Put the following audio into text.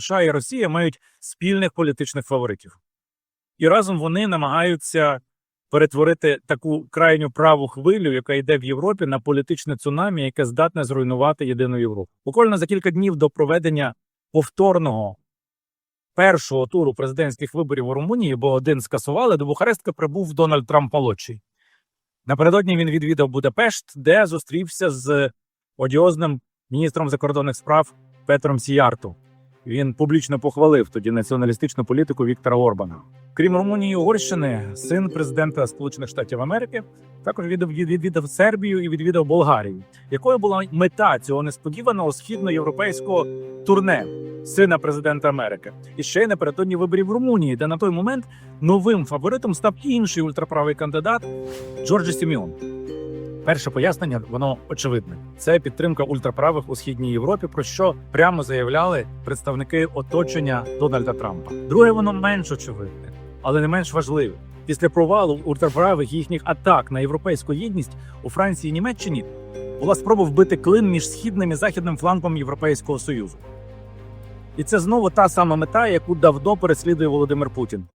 США і Росія мають спільних політичних фаворитів, і разом вони намагаються перетворити таку крайню праву хвилю, яка йде в Європі, на політичне цунамі, яке здатне зруйнувати єдину Європу. Буквально за кілька днів до проведення повторного першого туру президентських виборів у Румунії, бо один скасували, до Бухарестка прибув Дональд Трамп молодший. Напередодні він відвідав Будапешт, де зустрівся з одіозним міністром закордонних справ Петром Сіярту. Він публічно похвалив тоді націоналістичну політику Віктора Орбана. Крім Румунії і Угорщини, син президента Сполучених Штатів Америки також відвідав, Сербію і відвідав Болгарію. Якою була мета цього несподіваного східноєвропейського турне сина президента Америки? І ще й напередодні виборів в Румунії, де на той момент новим фаворитом став інший ультраправий кандидат Джорджі Сіміон. Перше пояснення, воно очевидне. Це підтримка ультраправих у східній Європі, про що прямо заявляли представники оточення Дональда Трампа. Друге, воно менш очевидне, але не менш важливе. Після провалу ультраправих їхніх атак на європейську єдність у Франції і Німеччині була спроба вбити клин між східним і західним флангом Європейського союзу. І це знову та сама мета, яку давно переслідує Володимир Путін.